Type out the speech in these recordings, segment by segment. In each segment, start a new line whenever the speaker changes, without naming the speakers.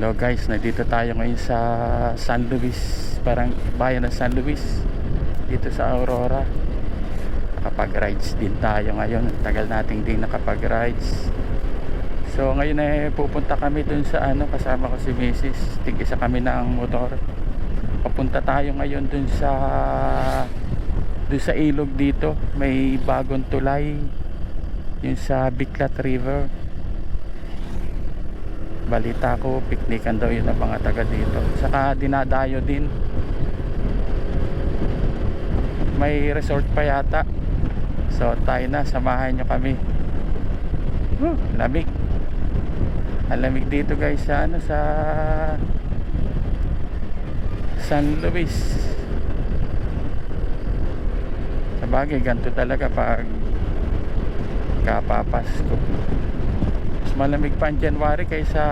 Hello guys, nandito tayo ngayon sa San Luis, parang bayan ng San Luis dito sa Aurora. Nakapag-rides din tayo ngayon. Ang Tagal nating din nakapag-rides. So ngayon eh pupunta kami dun sa ano kasama ko si Mrs. Tigisa kami ng motor. Papunta tayo ngayon dun sa dun sa ilog dito. May bagong tulay yung sa Biclat River balita ko piknikan daw yun ng mga taga dito. Saka dinadayo din. May resort pa yata. So tayo na samahan nyo kami. Woo, lamig. Ang lamig dito guys sa ano sa San Luis. Sa bagay ganito talaga pag kapapasko malamig pa ang January kaysa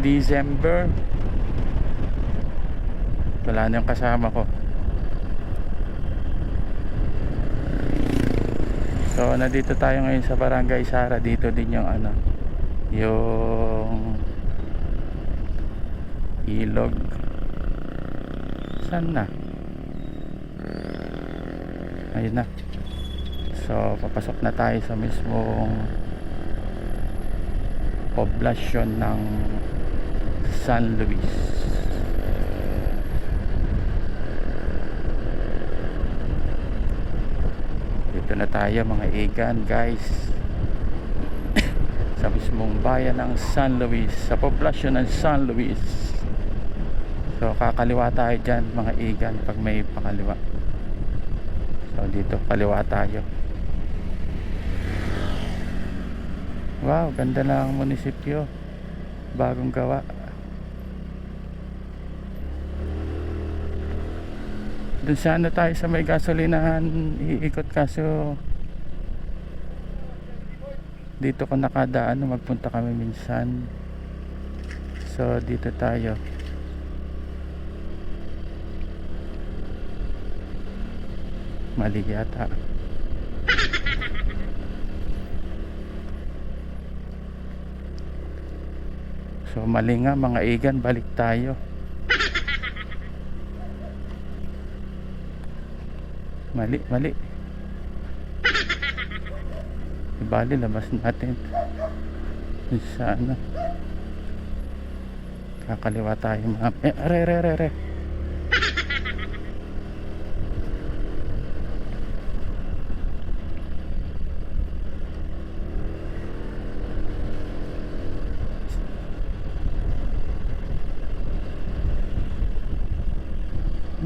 December. Wala na yung kasama ko. So nandito tayo ngayon sa Barangay Sara. Dito din yung ano yung ilog. Saan na? Ayun na. So papasok na tayo sa mismong poblasyon ng San Luis. Dito na tayo mga igan guys. Sa mismong bayan ng San Luis sa poblasyon ng San Luis. So kakaliwa tayo dyan mga igan pag may pakaliwa. So dito kaliwa tayo Wow, ganda ng munisipyo. Bagong gawa. Doon sana tayo sa may gasolinahan iikot kaso dito ko nakadaan magpunta kami minsan. So dito tayo. Mali yata. So mali nga mga igan, balik tayo. Mali, mali. Bali, labas natin. Dun Sa ano. Kakaliwa tayo. Eh, are, are, are, are.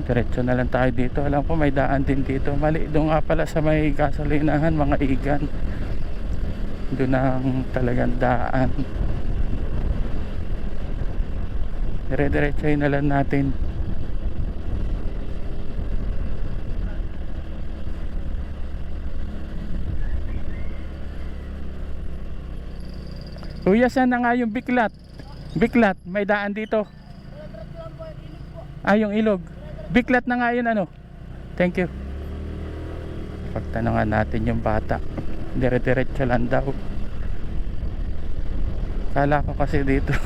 Diretso na lang tayo dito. Alam ko may daan din dito. Mali doon nga pala sa may gasolinahan mga igan. Doon ang talagang daan. Dire-diretso na lang natin. Kuya, saan na nga yung biklat? Biklat, may daan dito. Ah, yung ilog. Biklat na nga yun ano. Thank you. Pagtanungan natin yung bata. Dire-diretso lang daw. Kala ko kasi dito.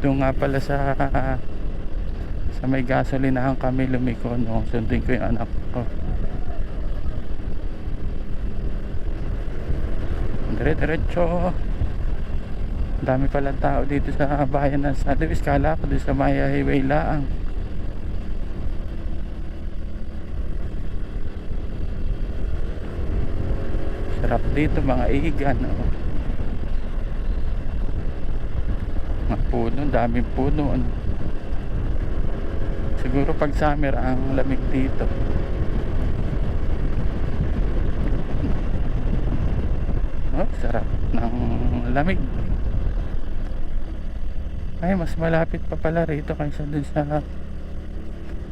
Doon nga pala sa sa may gasolinahan kami lumiko no. Sundin ko yung anak ko. Dire-diretso. Ang dami palang tao dito sa bayan ng San Luis. Ko doon sa Maya Highway laang. Sarap dito mga igan. Oh. Mga puno, daming puno. Ano. Siguro pag summer ang lamig dito. Oh, sarap ng lamig. Ay, mas malapit pa pala rito kaysa dun sa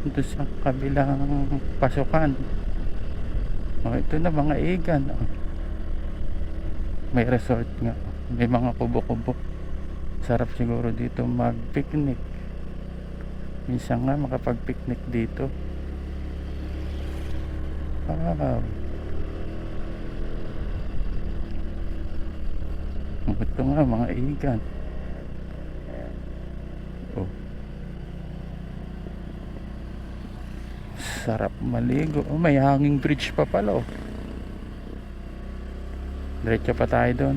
dun sa kabilang pasukan. Oh, ito na mga igan. Oh. May resort nga. May mga kubo-kubo. Sarap siguro dito mag-picnic. Minsan nga makapag-picnic dito. Wow. Ito nga mga igan. Oh. Sarap maligo. Oh, may hanging bridge pa pala oh. Diretso pa tayo doon.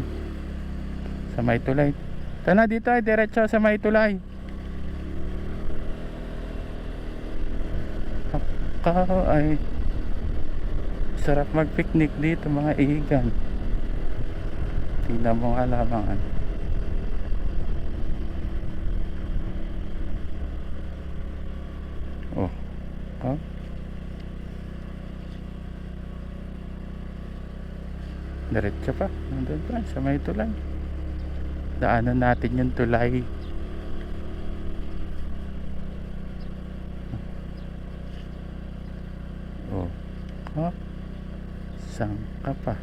Sa may tulay. Tana dito ay diretso sa may tulay. Ka ay sarap mag-picnic dito mga igan. Tingnan mo nga labangan. Oh. Oh. Diretso pa. Nandun pa. Sa may tulay. Daanan natin yung tulay. Oh. Oh. Saan ka pa?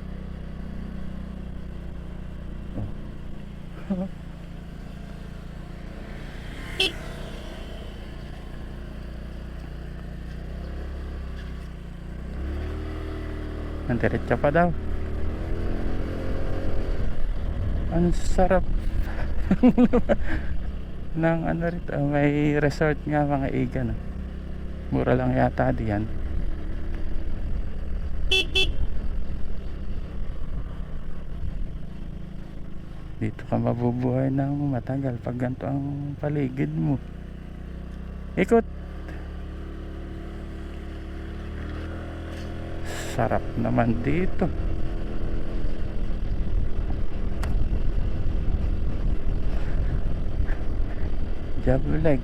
Oh. Nandiretso pa daw. Ang sarap ng ano rito. May resort nga mga igan. ah. Mura lang yata diyan. Dito ka mabubuhay ng matagal pag ganito ang paligid mo. Ikot. Sarap naman dito. Jableg.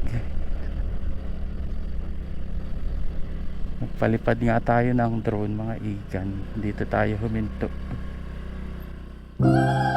Nagpalipad nga tayo ng drone mga igan. Dito tayo huminto. So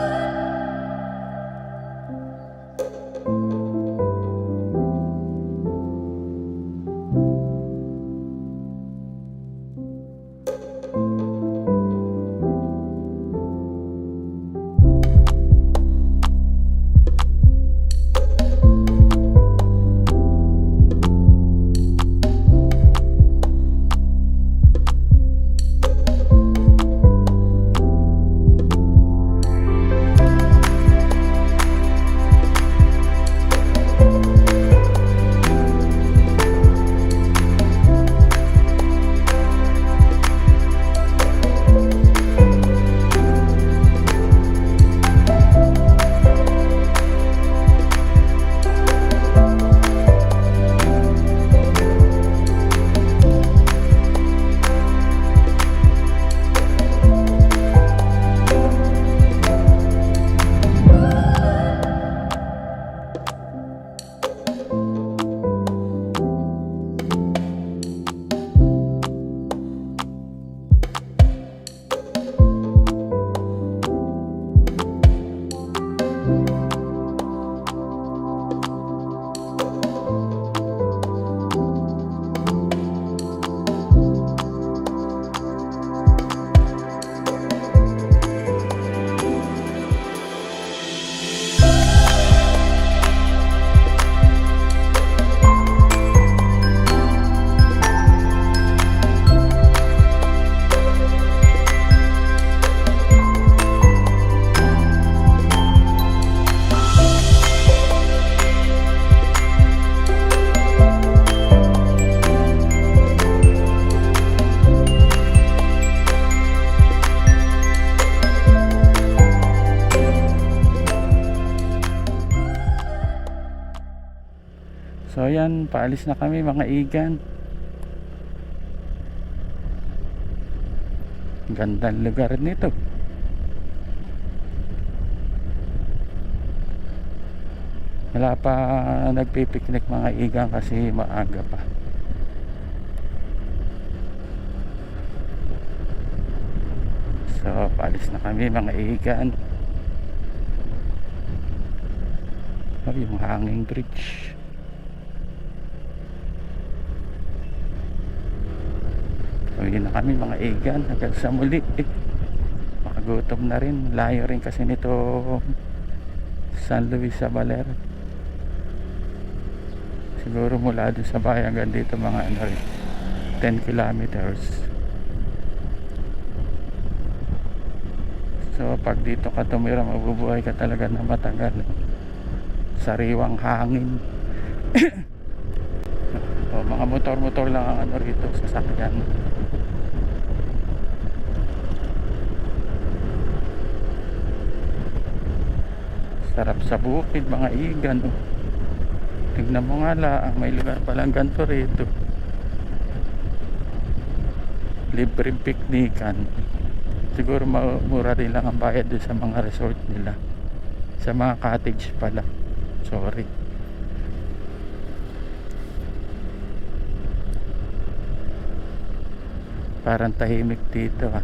ayan, paalis na kami mga igan. Gandang lugar nito. Wala pa nagpipiknik mga igan kasi maaga pa. So paalis na kami mga igan. Oh, yung hanging bridge. Uwi na kami mga igan hanggang sa muli eh. Makagutom na rin. Layo rin kasi nito San Luis sa Baler. Siguro mula doon sa bayan hanggang dito mga ano rin. 10 kilometers. So So pag dito ka tumira, mabubuhay ka talaga na matagal. Sariwang hangin. o, mga motor-motor lang ang ano rito, sasakyan. Sarap sa bukid, mga igan. Oh. Tignan mo nga lang, may lugar palang ganito rito. Libreng piknikan. Siguro mura rin lang ang bayad doon sa mga resort nila. Sa mga cottage pala. Sorry. Parang tahimik dito ah.